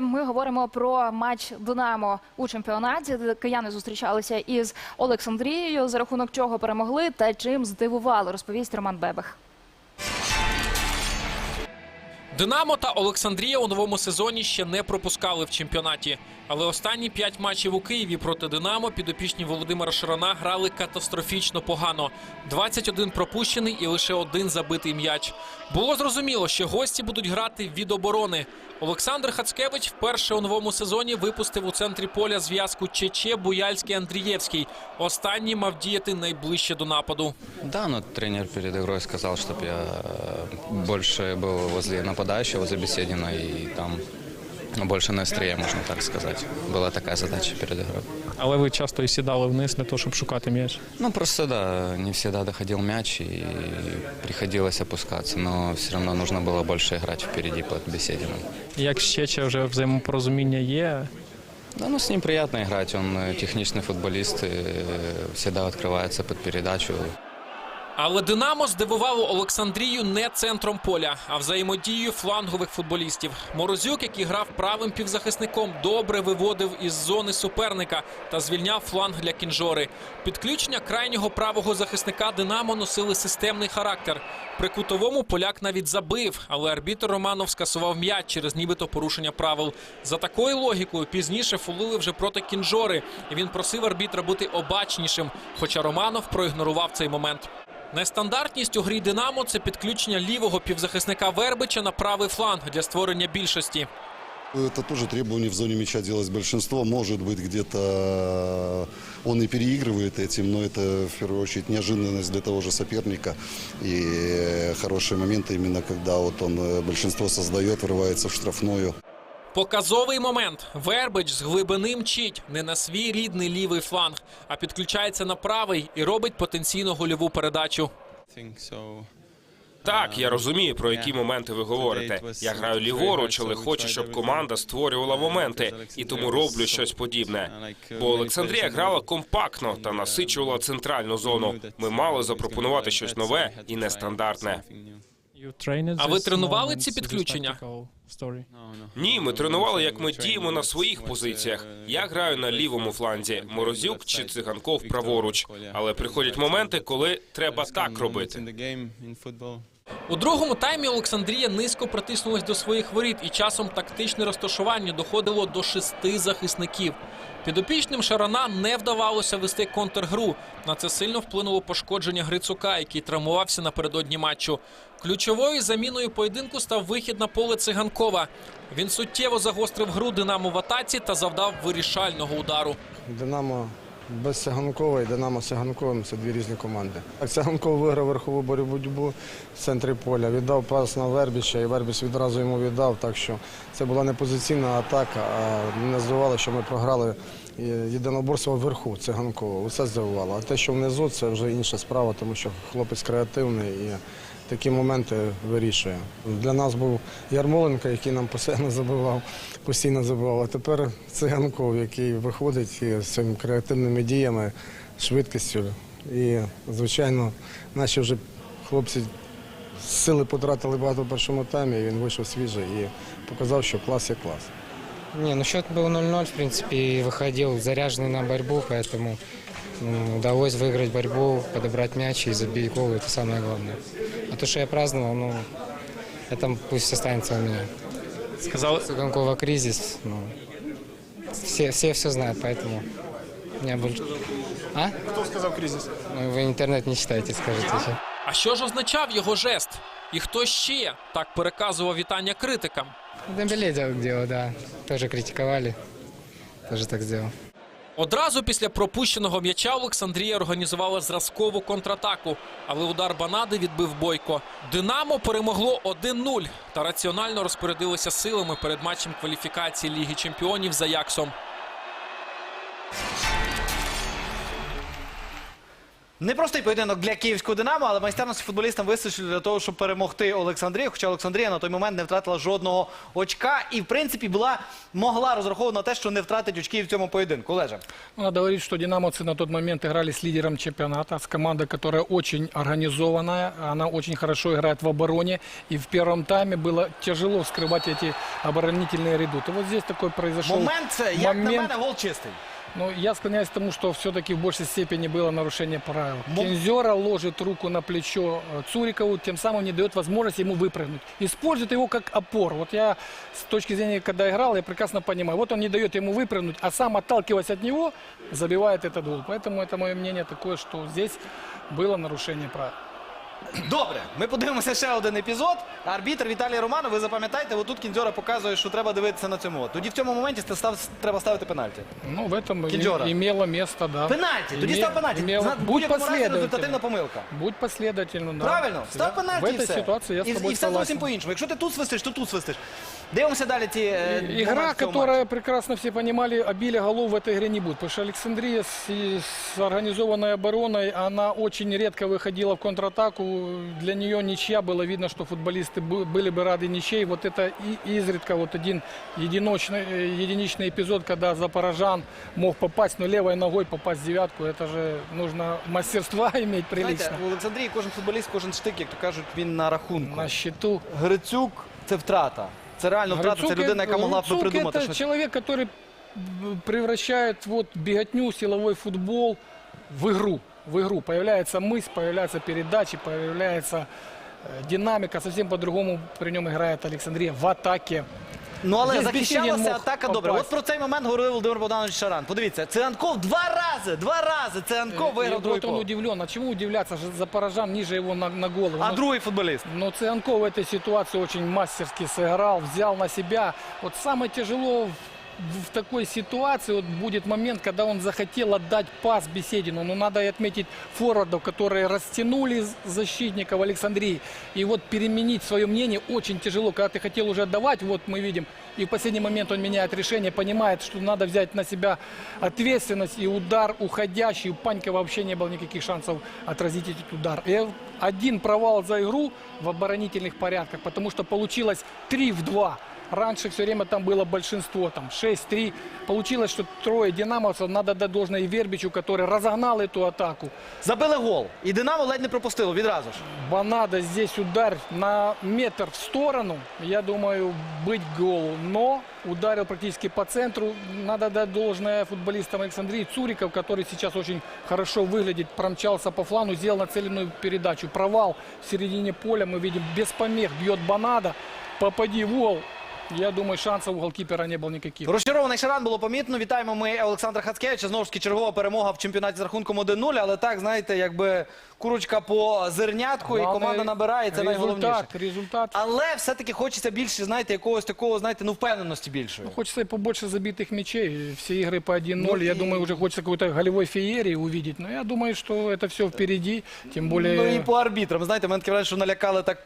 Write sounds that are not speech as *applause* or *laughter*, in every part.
ми говоримо про матч Динамо у чемпіонаті. де Кияни зустрічалися із Олександрією, за рахунок чого перемогли та чим здивували, розповість Роман Бебех. Динамо та Олександрія у новому сезоні ще не пропускали в чемпіонаті. Але останні п'ять матчів у Києві проти Динамо підопічні Володимира Шарана грали катастрофічно погано. 21 пропущений і лише один забитий м'яч. Було зрозуміло, що гості будуть грати від оборони. Олександр Хацкевич вперше у новому сезоні випустив у центрі поля зв'язку Чече Буяльський Андрієвський. Останній мав діяти найближче до нападу. Да, но тренер перед игрой сказал, чтобы я э, больше был возле нападающего, возле Беседина, и там больше на острие, можно так сказать. Была такая задача перед игрой. Але ви часто і сідали вниз для того, щоб шукати м'яч. Ну, просто, да, не всегда доходил мяч, и приходилось опускаться, но все равно нужно было больше играть впереди под Беседином. Як ще чи вже взаємопорозуміння є? Да, ну, с ним приятно играть, он э, техничный футболист, и э, всегда открывается под передачу. Але Динамо здивувало Олександрію не центром поля, а взаємодією флангових футболістів. Морозюк, який грав правим півзахисником, добре виводив із зони суперника та звільняв фланг для кінжори. Підключення крайнього правого захисника Динамо носили системний характер. При кутовому поляк навіть забив, але арбітр Романов скасував м'яч через нібито порушення правил. За такою логікою пізніше фулили вже проти кінжори, і він просив арбітра бути обачнішим. Хоча Романов проігнорував цей момент. Нестандартність у грі Динамо це підключення лівого півзахисника Вербича на правий фланг для створення більшості. Это тоже требование в зоне мяча делать большинство. Может быть, где-то он и переигрывает этим, но это в первую очередь неожиданность для того же соперника. И хорошие моменты именно когда вот он э, большинство создает, врывается в штрафную. Показовий момент. Вербич з глибини мчить не на свій рідний лівий фланг, а підключається на правий і робить потенційно гольову передачу. Так, я розумію, про які моменти ви говорите. Я граю ліворуч, але хочу, щоб команда створювала моменти, і тому роблю щось подібне. Бо Олександрія грала компактно та насичувала центральну зону. Ми мали запропонувати щось нове і нестандартне. А ви тренували ці підключення? Ні, ми тренували, як ми діємо на своїх позиціях. Я граю на лівому фланзі, Морозюк чи циганков праворуч. Але приходять моменти, коли треба так робити. У другому таймі Олександрія низько притиснулась до своїх воріт, і часом тактичне розташування доходило до шести захисників. Підопічним Шарана не вдавалося вести контргру. На це сильно вплинуло пошкодження Грицука, який травмувався напередодні матчу. Ключовою заміною поєдинку став вихід на поле циганкова. Він суттєво загострив гру Динамо в атаці та завдав вирішального удару. Динамо без Сиганкова і Динамо з Сиганковим це дві різні команди. Так, виграв верхову боротьбу в центрі поля, віддав пас на Вербіча, і Вербіч відразу йому віддав. Так що це була не позиційна атака, а мене здивувало, що ми програли е, єдиноборство вверху Циганкова. Усе здивувало. А те, що внизу, це вже інша справа, тому що хлопець креативний і такі моменти вирішує. Для нас був Ярмоленко, який нам постійно забивав, постійно забивав. А тепер Циганков, який виходить і з цими креативними діями, швидкістю. І, звичайно, наші вже хлопці сили потратили багато в першому таймі. і Він вийшов свіжий і показав, що клас є клас. Не, ну счет был 0-0, в принципе, и выходил заряженный на борьбу, поэтому ну, удалось выиграть борьбу, подобрать мяч и забить гол, это самое главное. А то, что я праздновал, ну, это пусть останется у меня. Сказали, Цыганкова кризис, ну, все, все все знают, поэтому у меня больше... А? Кто сказал кризис? Ну, вы интернет не читаете, скажите еще. А що ж означав його жест? І хто ще так переказував вітання критикам? Дембеле делал, делал, да, тоже критиковали, тоже так сделал. Одразу після пропущеного м'яча Олександрія організувала зразкову контратаку, але удар Банади відбив Бойко. Динамо перемогло 1-0 та раціонально розпорядилося силами перед матчем кваліфікації Ліги Чемпіонів за Яксом. Непростий поєдинок для київського Динамо, але майстерності футболістам вистачило для того, щоб перемогти Олександрію. Хоча Олександрія на той момент не втратила жодного очка і, в принципі, була могла розраховувати на те, що не втратить очки в цьому поєдинку. Олеже. Ну, Надо говорить, что динамовцы на тот момент играли с лидером чемпионата, с командой, которая очень организованная, она очень хорошо играет в обороне, и в первом тайме было тяжело вскрывать эти оборонительные редуты. Вот здесь такой произошел Момент це, як на момент. мене, гол чистий. Ну, я склоняюсь к тому, что все-таки в большей степени было нарушение правил. Мо- Кензера ложит руку на плечо э, Цурикову, тем самым не дает возможности ему выпрыгнуть. Использует его как опор. Вот я с точки зрения, когда играл, я прекрасно понимаю. Вот он не дает ему выпрыгнуть, а сам, отталкиваясь от него, забивает этот гол. Поэтому это мое мнение такое, что здесь было нарушение правил. Добре, ми подивимося ще один епізод. Арбітр Віталій Романов, ви запам'ятаєте, отут Кінзьора показує, що треба дивитися на цьому. Тоді в цьому моменті став, треба ставити пенальті. Ну, в этом и- Кензера. имело место, да. Пенальті! Тоді Име- став пенальті. имело- Зна- в Будь будь-якому разі результативна последовательным. помилка. Будь последовательным, да. Правильно, став Я- пенальті В і этой все. ситуации я і, с тобой і все зовсім согласен. по-іншому. Якщо ти тут свистиш, то тут свистиш. Дивимося далі ці е, Игра, моменти цього которая матчу. прекрасно все понимали, обилия голов в этой игре не будет. Потому что Александрия с, с организованной обороной, она очень редко выходила в контратаку. Для нее ничья. Было видно, что футболисты бы- были бы рады ничьей. Вот это и изредка вот один единочный, э, единичный эпизод, когда Запорожан мог попасть, но левой ногой попасть в девятку. Это же нужно мастерства *laughs* иметь прилично. Знаєте, у Олександрії кожен футболіст, кожен штик, як то кажуть, він на рахунку. На счету. Грицюк це втрата. Це реально втрата. Це Грицук людина, яка это- могла б би Грицук придумати это щось. человек, который м, превращает вот беготню, силовой футбол в игру. В игру. Появляется мысль, появляются передачи, появляется э, динамика. Совсем по-другому при нем играет Александрия в атаке. Ну але Здесь захищалася Бесєдін мог атака добре. попасть. От про цей момент говорив Володимир Богданович Шаран. Подивіться, Циганков два рази, два рази Циганков И виграв другий вот он кол. удивлен. А чему удивляться? Же Запорожан ниже его на, на голову. А Ну, другий футболіст. Но Циганков в этой ситуации очень мастерски сыграл, взял на себя. Вот самое тяжело в, в такой ситуации вот будет момент, когда он захотел отдать пас Беседину. Но надо и отметить форвардов, которые растянули защитников Александрии. И вот переменить свое мнение очень тяжело. Когда ты хотел уже отдавать, вот мы видим, и в последний момент он меняет решение, понимает, что надо взять на себя ответственность и удар уходящий. У Панькова вообще не было никаких шансов отразить этот удар. И один провал за игру в оборонительных порядках, потому что получилось 3 в 2. Раньше все время там было большинство, там 6-3. Получилось, что трое динамовцев, надо дать должное и Вербичу, который разогнал эту атаку. Забили гол. І Динамо ледь не пропустило відразу ж. Банада здесь удар на метр в сторону, я думаю, быть голу. Но ударил практически по центру. Надо дать должное футболистам Александрии. Цуриков, который сейчас очень хорошо выглядит, промчался по флану, сделал нацеленную передачу. Провал в середине поля, мы видим, без помех бьет Банада. Попади в гол. Я думаю, шансов у голкіпера не було ніяких. Розчарований Шаран було помітно. Вітаємо ми Олександра Хацкевича. Знову ж таки, чергова перемога в чемпіонаті з рахунком 1-0. Але так, знаєте, якби курочка по зернятку, і Главное, команда набирає, це найголовніше. результат, результат. Але все-таки хочеться більше, знаєте, якогось такого, знаєте, ну впевненості більшої. Хочется и побольше забитых мячей. Все игры по 1-0. Ну я и- думаю, уже хочется какой-то голевой феерии увидеть. Но я думаю, что это все впереди. Тем более... Ну і по арбітрам, знаєте, мене таке враження, що налякали так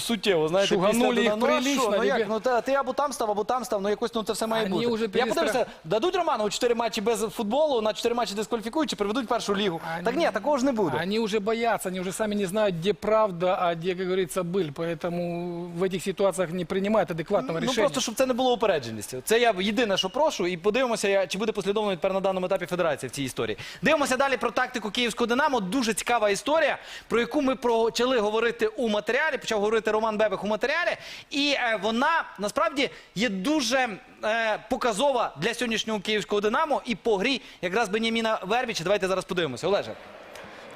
суттєво, знаєте, Шуганули після їх Динамо. Ну, а прилично, що? Ну як, ребят. ну та, ти або там став, або там став, ну якось ну це все має Вони бути. уже Я перестра- подивився, дадуть Романову 4 матчі без футболу, на 4 матчі дискваліфікують, чи приведуть першу лігу. Так ні, такого ж не буде. Они уже боятся, они уже сами не знают, где правда, а где, как говорится, быль. Поэтому в этих ситуациях не принимают адекватного Ну решения. просто щоб це не було упередженості. Це я єдине, що прошу, і подивимося, я- чи буде послідовно тепер на даному етапі федерації в цій історії. Дивимося далі про тактику київського Динамо. Дуже цікава історія, про яку ми почали говорити у матеріалі. Почав говорити Роман Бебех у матеріалі, і е, вона насправді є дуже е, показова для сьогоднішнього київського Динамо і по грі якраз Беняміна Вербіча. Давайте зараз подивимося. Олеже.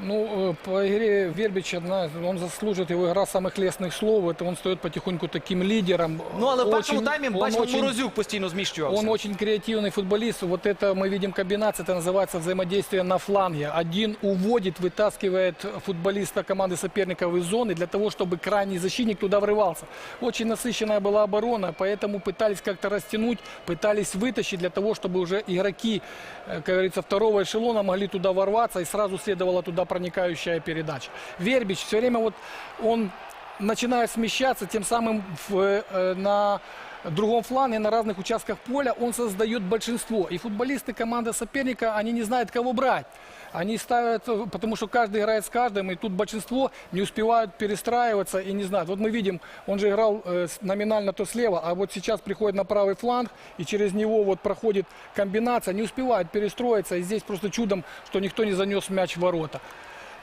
Ну, э, по игре Вербича, знаешь, он заслужит его игра самых лестных слов. Это он стает потихоньку таким лидером. Ну але в першому Очень- таймі он бачимо, очень- Морозюк постійно зміщувався. Он очень креативный футболист. Вот это мы видим комбинация, это называется взаимодействие на фланге. Один уводит, вытаскивает футболиста команды соперников из зоны для того, чтобы крайний защитник туда врывался. Очень насыщенная была оборона, поэтому пытались как-то растянуть, пытались вытащить для того, чтобы уже игроки, э, как говорится, второго эшелона могли туда ворваться и сразу следовала туда проникающая передача. Вербич все время вот он начинает смещаться, тем самым в, э, на другом фланге на разных участках поля он создает большинство. И футболисты команды соперника, они не знают, кого брать. Они ставят, э, потому что каждый играет с каждым, и тут большинство не успевают перестраиваться и не знают. Вот мы видим, он же играл э, с- номинально то слева, а вот сейчас приходит на правый фланг, и через него вот проходит комбинация, не успевает перестроиться, и здесь просто чудом, что никто не занес мяч в ворота.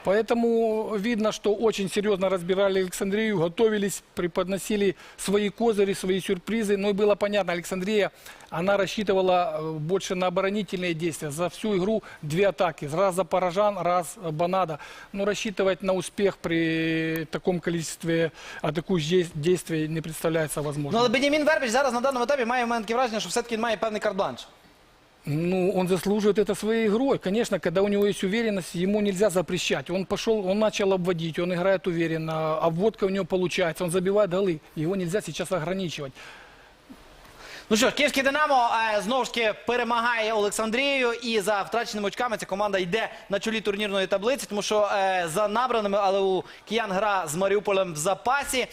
Поэтому видно, что очень серьезно разбирали Александрию, готовились, преподносили свои козыри, свои сюрпризы. Но и было понятно, Александрия, она рассчитывала э, больше на оборонительные действия. За всю игру две атаки. Раз за Паражан, раз э, Банада. Но рассчитывать на успех при таком количестве атакующих дей- действий не представляется Ну возможным. але Бенямін Вербіч зараз на даному етапі має в мене таке враження, що все-таки він має певний карт-бланш. Ну, он заслуживает это своей игрой. Конечно, когда у него есть уверенность, ему нельзя запрещать. Он пошел, он начал обводить, он играет уверенно, обводка у него получается, он забивает голы. Его нельзя сейчас ограничивать. Ну що ж, київське Динамо е, знову ж таки перемагає Олександрію, і за втраченими очками ця команда йде на чолі турнірної таблиці, тому що е, за набраними, але у киян гра з Маріуполем в запасі.